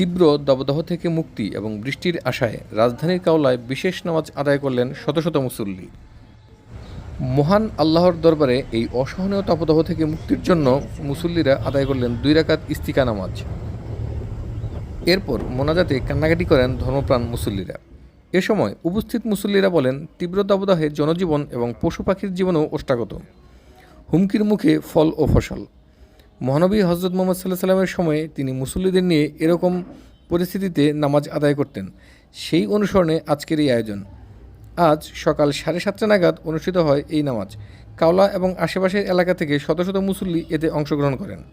তীব্র দাবদাহ থেকে মুক্তি এবং বৃষ্টির আশায় রাজধানীর কাওলায় বিশেষ নামাজ আদায় করলেন শত শত মুসল্লি। মহান আল্লাহর দরবারে এই অসহনীয় তাপদাহ থেকে মুক্তির জন্য মুসল্লিরা আদায় করলেন দুই রাকাত ইস্তিকা নামাজ। এরপর মোনাজাতে কান্নাকাটি করেন ধর্মপ্রাণ মুসল্লিরা। এ সময় উপস্থিত মুসল্লিরা বলেন, তীব্র দাবদাহে জনজীবন এবং পশু পাখির জীবনও ওষ্ঠাগত। হুমকির মুখে ফল ও ফসল। মহানবী হজরত মোহাম্মদ সাল্লাহ সাল্লামের সময়ে তিনি মুসল্লিদের নিয়ে এরকম পরিস্থিতিতে নামাজ আদায় করতেন। সেই অনুসরণে আজকের এই আয়োজন। আজ সকাল সাড়ে সাতটা নাগাদ অনুষ্ঠিত হয় এই নামাজ। কাওলা এবং আশেপাশের এলাকা থেকে শত শত মুসল্লি এতে অংশগ্রহণ করেন।